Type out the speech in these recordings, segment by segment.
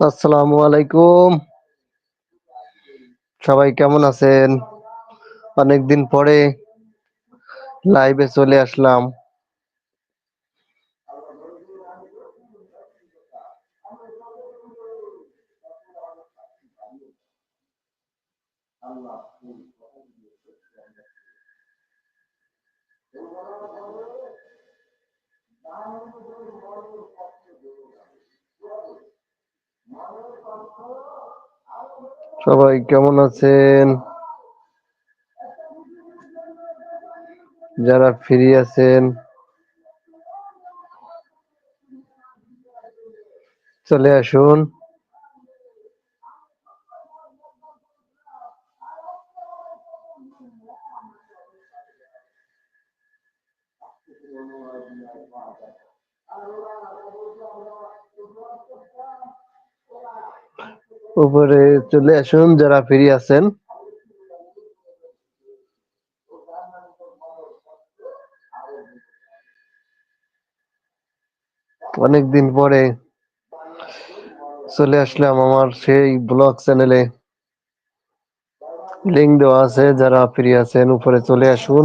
আসসালামু আলাইকুম। সবাই কেমন আছেন? অনেকদিন পরে লাইভে চলে আসলাম। সবাই কেমন আছেন? যারা ফ্রি আছেন। চলে আসুন। উপরে চলে আসুন, যারা ফ্রি আছেন। অনেকদিন পরে চলে আসলাম আমার সেই ব্লগ চ্যানেলে। লিঙ্ক দেওয়া আছে, যারা ফ্রি আছেন, উপরে চলে আসুন।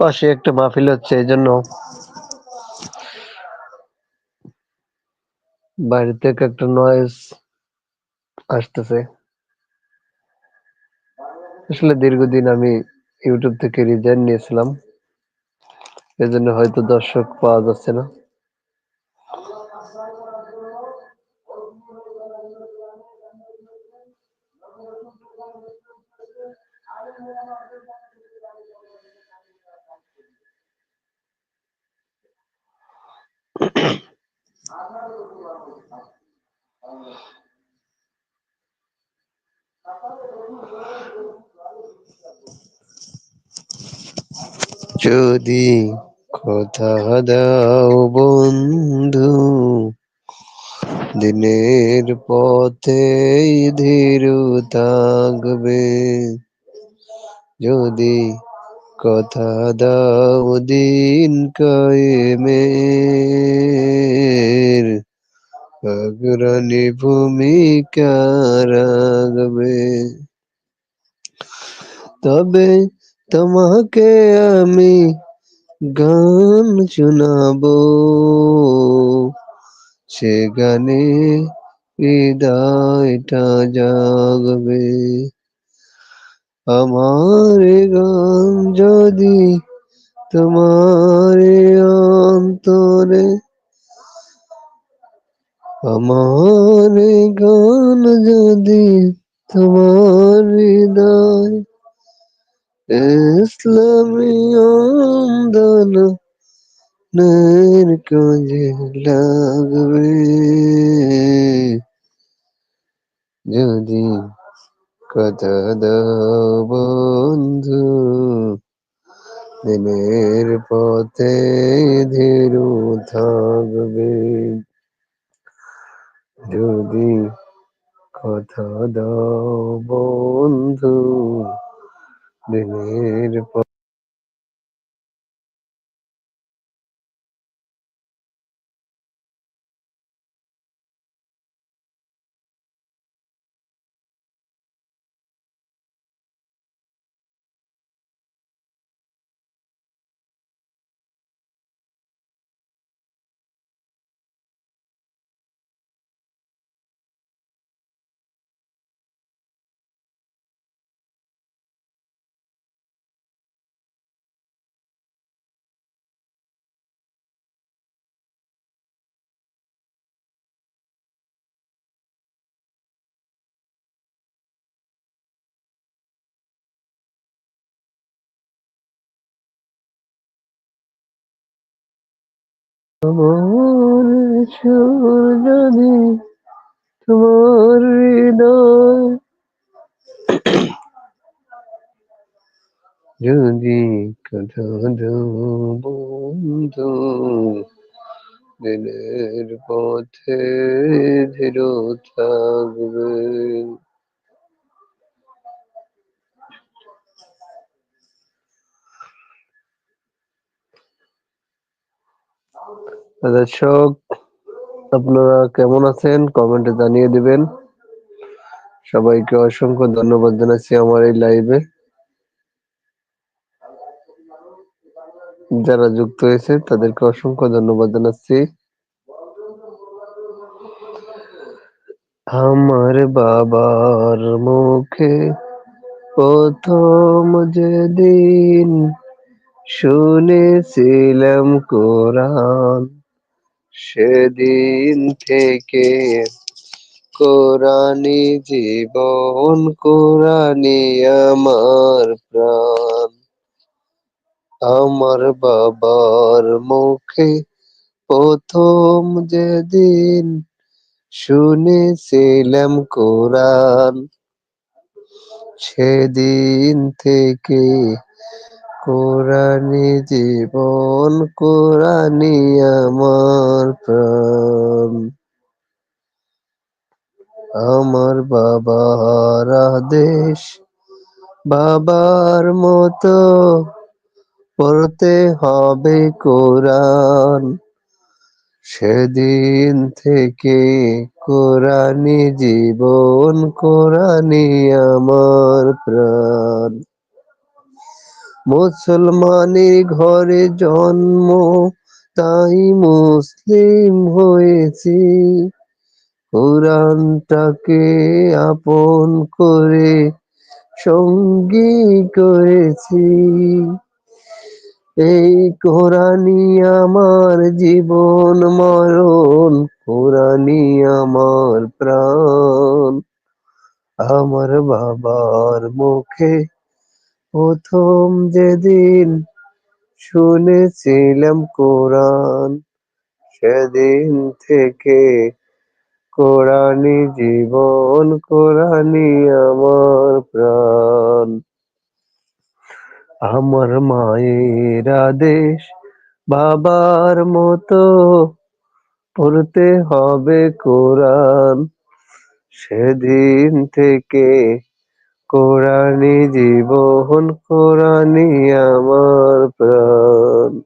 পাশে একটা মাহফিল হচ্ছে এই জন্য বাইরে থেকে একটা নয়েজ আসতেছে। আসলে দীর্ঘদিন আমি ইউটিউব থেকে রিজাইন নিয়েছিলাম, এজন্য হয়তো দর্শক পাওয়া যাচ্ছে না। যদি কথা দাও বন্ধু দিনের পথে ধীর থাকবে। যদি কথা দাও দিন কায়েমের, অগ্রণী ভূমিকা রাখবে। তবে তোমাকে আমি গান শোনাবো, সে গানে হৃদয়টা জাগবে। আমার গান যদি তোমার অন্তরে, আমার গান যদি তোমার হৃদয়, ইসলামী আন্দোলন নের কাজে লাগবে। যদি কথা দাও বন্ধু দিনের পথে ধীরু থাকবে। যদি কথা দাও বন্ধু দিনের আমার সুর যদি তোমার হৃদয় যদি কথা বন্ধু দিনের পথে ধীর থাকবে। দর্শক, আপনারা কেমন আছেন? কমেন্টে জানিয়ে দিবেন। সবাইকে অসংখ্য ধন্যবাদ জানাচ্ছি আমার এই লাইভে যারা যুক্ত হয়েছে, তাদেরকে অসংখ্য ধন্যবাদ জানাচ্ছি। আমার বাবার মুখে প্রথম যেদিন শুনেছিলাম কোরআন, সেদিন থেকে কোরআনি জীবন কোরআনি আমার প্রাণ। আমার বাবার মুখে প্রথম যেদিন শুনেছিলাম কোরআন, সেদিন থেকে কোরআনি জীবন কোরআনি আমার প্রাণ। আমার বাবার আদেশ বাবার মতো পড়তে হবে কোরআন। সেদিন থেকে কোরআনি জীবন কোরআনি আমার প্রাণ। মুসলমানের ঘরে জন্ম, তাই মুসলিম হয়েছি। কোরআনটাকে আপন করে সঙ্গী করেছি। এই কোরআনই আমার জীবন মরণ, কোরআনই আমার প্রাণ। আমার বাবার মুখে প্রথম যেদিন শুনেছিলাম কোরআন, সেদিন থেকে কোরআনি জীবন কোরআনি আমার প্রাণ। আমার মায়ের আদেশ বাবার মতো পড়তে হবে কোরআন, সেদিন থেকে কোরআনি জীবন কোরআনি আমার প্রাণ।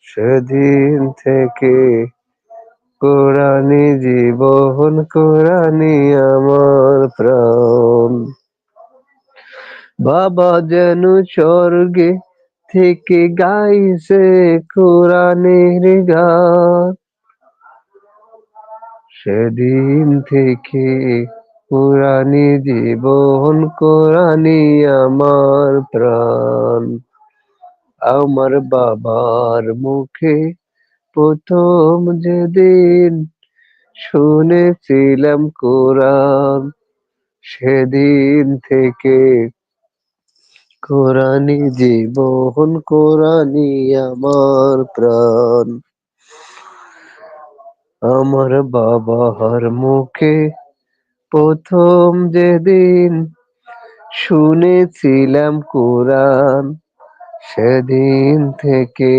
সেদিন থেকে কোরআনি জীবন কোরআনি আমার প্রাণ। বাবা যেন স্বর্গে থেকে গাইছে কোরআনের গান। সেদিন থেকে কোরআনি জীবন কোরআনি আমার প্রাণ। আমার বাবার মুখে প্রথম যেদিন শুনেছিলাম কোরআন, সেদিন থেকে কোরআনি জীবন কোরআনি আমার প্রাণ। আমার বাবার মুখে প্রথম যেদিন শুনেছিলাম কোরআন, সেদিন থেকে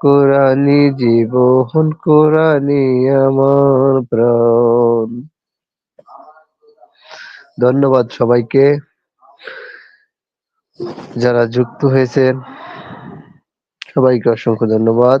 কোরআনি জীবন কোরআনি আমার প্রাণ। ধন্যবাদ সবাইকে যারা যুক্ত হয়েছেন। সবাইকে অসংখ্য ধন্যবাদ।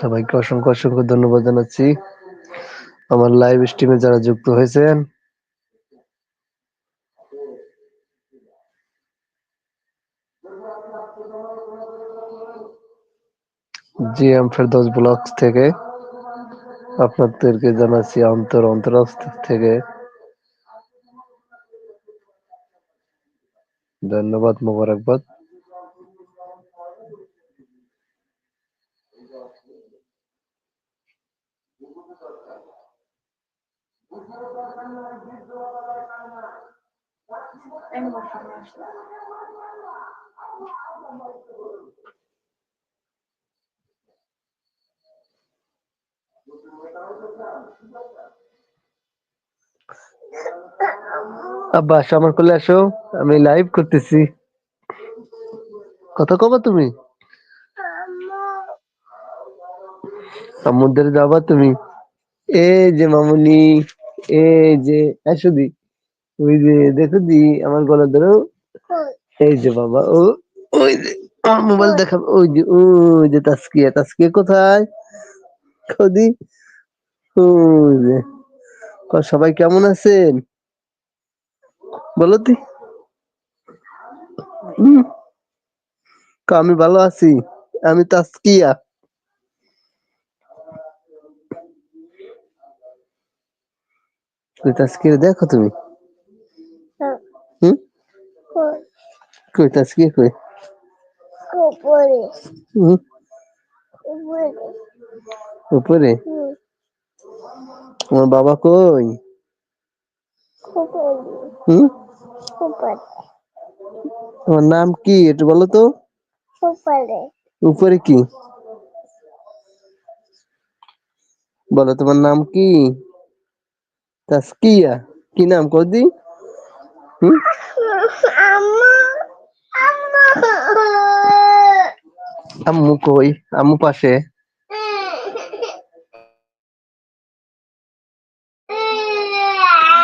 সবাইকে অসংখ্য অসংখ্য ধন্যবাদ জানাচ্ছি। আমার লাইভ স্ট্রিমে যারা যুক্ত হয়েছেন, জি এম ফেরদৌস ব্লগস থেকে আপনাদেরকে জানাচ্ছি অন্তর অন্তরস্থ থেকে। ধন্যবাদ মোবারকবাদ আব্বা আসো আমার কোলে আসো, আমি লাইভ করতেছি। কথা কবা তুমি। সমুদ্রে যাবা তুমি। এই যে মামুনি এই যে আসো দি ওই যে, দেখো দি, আমার গলা ধরো। এই যে বাবা, ও, ওই যে, মোবাইল দেখাবো ওই যে ওই যে তাস্কিয়া তাস্কিয়া কোথায়? খদি, ওই যে। সবাই কেমন আছেন? বলো তুই আমি ভালো আছি। আমি তাস্কিয়া তাস্কিয়া দেখো তুমি? হুম? কই তাস্কিয়া কই? হুম? উপরে। আমার বাবা কই? হুম? তোমার নাম কি একটু বলো তো? উপরে কি? বলো তোমার নাম কি? তাস্কিয়া। কি নাম কদি? হুম? আম্মু কই? আম্মু পাশে।